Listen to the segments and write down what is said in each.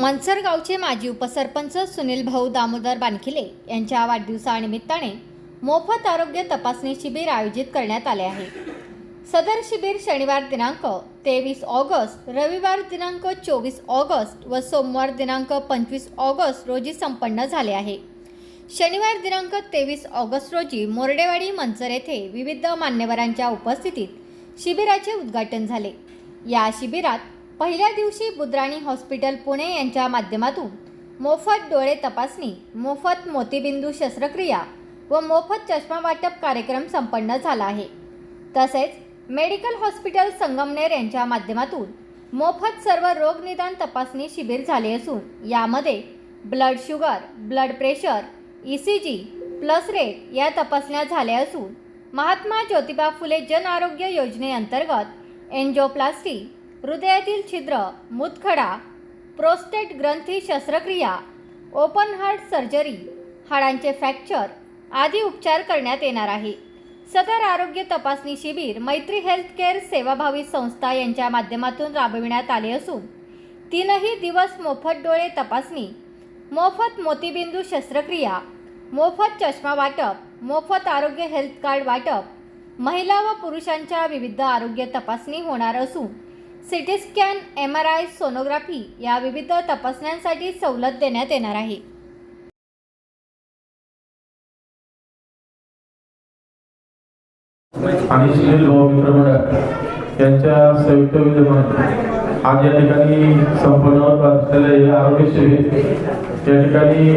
मनसर गावचे माजी उपसरपंच सुनील भाऊ दामोदर बानखिले यांच्या वाढदिवसानिमित्ताने मोफत आरोग्य तपासणी शिबिर आयोजित करण्यात आले आहे. सदर शिबिर शनिवार दिनांक तेवीस ऑगस्ट रविवार दिनांक चोवीस ऑगस्ट व सोमवार दिनांक पंचवीस ऑगस्ट रोजी संपन्न झाले आहे. शनिवार दिनांक तेवीस ऑगस्ट रोजी मोरडेवाडी मंचर येथे विविध मान्यवरांच्या उपस्थितीत शिबिराचे उद्घाटन झाले. या शिबिरात पहिल्या दिवशी बुद्राणी हॉस्पिटल पुणे यांच्या माध्यमातून मोफत डोळे तपासणी मोफत मोतीबिंदू शस्त्रक्रिया व मोफत चष्मा वाटप कार्यक्रम संपन्न झाला आहे. तसेच मेडिकल हॉस्पिटल संगमनेर यांच्या माध्यमातून मोफत सर्व रोगनिदान तपासणी शिबिर झाले असून यामध्ये blood sugar blood pressure E C G pulse rate या तपासण्या झाल्या असून महात्मा ज्योतिबा फुले जन आरोग्य योजनेअंतर्गत एन्जिओप्लास्टी हृदयातील छिद्र मुतखडा प्रोस्टेट ग्रंथी शस्त्रक्रिया ओपन हार्ट सर्जरी हाडांचे फ्रॅक्चर आदी उपचार करण्यात येणार आहे. सदर आरोग्य तपासणी शिबिर मैत्री हेल्थकेअर सेवाभावी संस्था यांच्या माध्यमातून राबविण्यात आले असून तीनही दिवस मोफत डोळे तपासणी मोफत मोतीबिंदू शस्त्रक्रिया मोफत चष्मा वाटप मोफत आरोग्य हेल्थ कार्ड वाटप महिला व पुरुषांच्या विविध आरोग्य तपासणी होणार असून C T scan M R I sonography या विविध तपासण्यांसाठी सवलत देण्यात येणार आहे. आणि सुनील भाऊ मित्रमंडळ यांच्या संयुक्त विद्यमाने आज या ठिकाणी संपन्न होत असलेलं आरोग्य शिबिर या ठिकाणी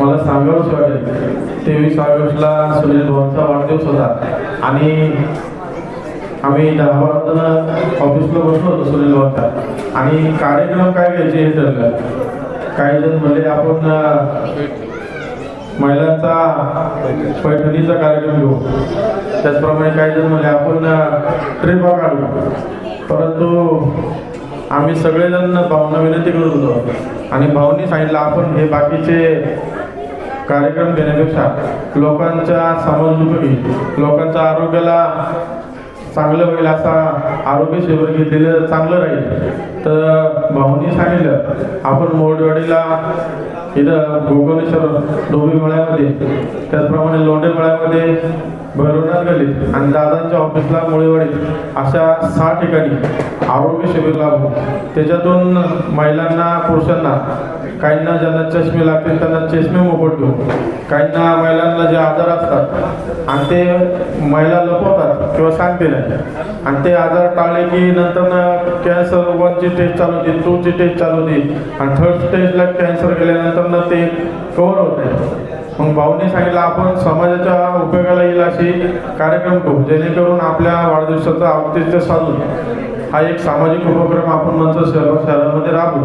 मला सांगावंच वाटेल. तेवीस ऑगस्टला सुनील भवनचा वाढदिवस होता आणि आम्ही दहा वाजता जण ऑफिसला बसलो होतो सुनील वाजता आणि कार्यक्रम काय घ्यायचे हे ठरलं? काही जण म्हणजे आपण महिलांचा पैठणीचा कार्यक्रम घेऊ. त्याचप्रमाणे काही जण म्हणजे आपण ट्रिपा काढू. परंतु आम्ही सगळेजण भावना विनंती करत होतो. आणि भाऊनी सांगितलं आपण हे बाकीचे कार्यक्रम घेण्यापेक्षा लोकांच्या समाजोपयोगी लोकांच्या आरोग्याला चांगलं होईल असा आरोग्य शिबिर घेतलेलं चांगलं राहील. तर भाऊनी सांगितलं आपण मोडवाडीला इथं गोकर्णेश्वर डोबी मळ्यामध्ये त्याचप्रमाणे लोंढे मळ्यामध्ये भैरवनाथ गल्लीत आणि दादांच्या ऑफिसला मुळेवाडीत अशा सहा ठिकाणी आरोग्य शिबिर लागू त्याच्यातून महिलांना पुरुषांना काहींना ज्यांना चष्मे लागतील त्यांना चष्मे मोफत देऊ काहींना महिलांना जे आजार असतात आणि ते महिला लपवतात किंवा सांगते नाही. आणि ते आजार टाळले की नंतर कॅन्सर वनची टेस्ट चालू होती टूची टेस्ट चालू होती आणि थर्ड स्टेजला कॅन्सर गेल्यानंतर ना ते कव्हर होत. नाही मग भाऊने सांगितलं आपण समाजाच्या उपयोगाला येईल अशी कार्यक्रम करू जेणेकरून आपल्या वाढदिवसाचं औचित्य साधून हा एक सामाजिक उपक्रम आपण म्हणतो सर्व शहरामध्ये राबू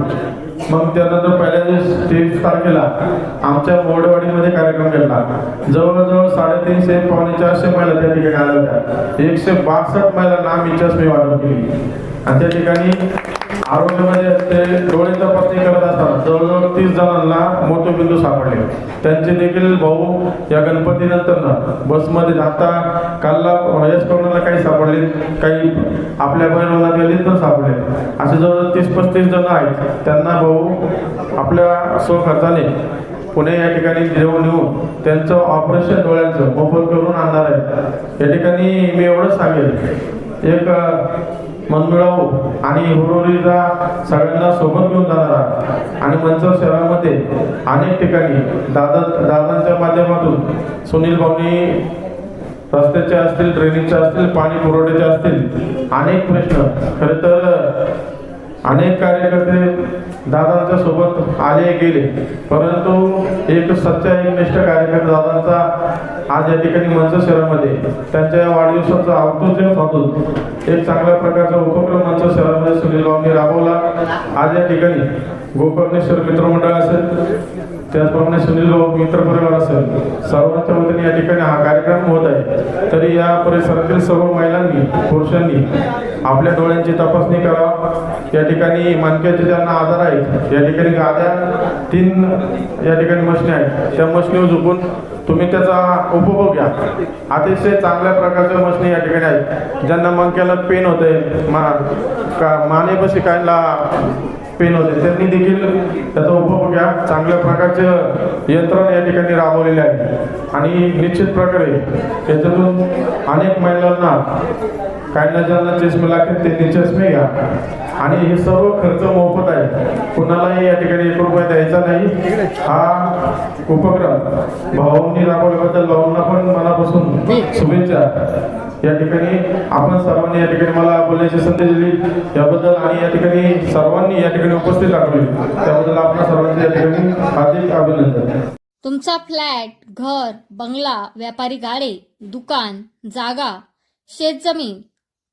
मग त्यानंतर पहिल्या दिवस तेवीस तारखेला आमच्या मोडवाडीमध्ये कार्यक्रम घेतला. जवळजवळ साडेतीनशे पावणे चारशे महिला त्या ठिकाणी आल्या होत्या. एकशे बासष्ट महिलांना आम्ही चष्मे वाटप केली आणि त्या ठिकाणी आरोग्यमध्ये ते डोळे तपासणी करत असताना जवळजवळ तीस जणांना मोठबिंदू सापडले. त्यांचे देखील भाऊ या गणपतीनंतर ना बसमध्ये आता कालला महेश कोणाला काही सापडले. काही आपल्या बहिणीला गेले तर सापडले. असे जवळ तीस पस्तीस जण आहेत. त्यांना भाऊ आपल्या स्वखर्चाने पुणे या ठिकाणी घेऊन येऊन त्यांचं ऑपरेशन डोळ्यांचं मोफत करून आणणार आहे या ठिकाणी मी एवढंच सांगेल एक मनमिळावू आणि हुरुरीचा सगळ्यांना सोबत घेऊन जाणारा. आणि मंचर शहरामध्ये अनेक ठिकाणी दादा दादांच्या माध्यमातून सुनील भाऊनी रस्त्याचे असतील ड्रेनेजचे असतील पाणी पुरवठ्याचे असतील अनेक प्रश्न. खरे तर अनेक कार्यकर्ते दादांच्या सोबत आले गेले. परंतु एक सच्चा एकनिष्ठ कार्यकर्ता दादांचा आज या ठिकाणी मंच शहरामध्ये त्यांच्या या वाढदिवसाचा औचित्य साधून एक चांगल्या प्रकारचा उपक्रम मंच शहरामध्ये सुनील भाऊंनी राबवला. आज या ठिकाणी गोकर्णेश्वर मित्रमंडळ असेल त्याचप्रमाणे सुनील भाऊ मित्र परिवार असेल सर्वांच्या वतीने या ठिकाणी हा कार्यक्रम होत आहे. तरी या परिसरातील सर्व महिलांनी पुरुषांनी आपल्या डोळ्यांची तपासणी करावा. या ठिकाणी मानक्याचे ज्यांना आजार आहेत या ठिकाणी गाद्या तीन या ठिकाणी मशनी आहेत. त्या मशनीवर झुकून तुम्ही त्याचा उपभोग घ्या. अतिशय चांगल्या प्रकारच्या मशनी या ठिकाणी आहेत. ज्यांना मणक्याला पेन होते मा का मानेपशी कायला पेन होते त्यांनी देखील त्याचा उपभोग घ्या. चांगल्या प्रकारचे यंत्रणा या ठिकाणी राबवलेले आहे. आणि निश्चित प्रकारे याच्यातून अनेक महिलांना काहींना ज्यांना चष्मे लागतात त्यांनी चष्मे घ्या. आणि हे सर्व खर्च मोफत आहे. कुणालाही या ठिकाणी एक रुपया द्यायचा नाही. हा उपक्रम भाऊंनी राबवल्याबद्दल भाऊंना पण मनापासून शुभेच्छा. या ठिकाणी आपण सर्वांनी या ठिकाणी मला बोलण्याची संधी दिली. त्याबद्दल आणि या ठिकाणी सर्वांनी या ठिकाणी उपस्थित राखली त्याबद्दल आपण सर्वांचे या ठिकाणी हार्दिक अभिनंदन. तुमचा फ्लॅट घर बंगला व्यापारी गाडे दुकान जागा शेतजमीन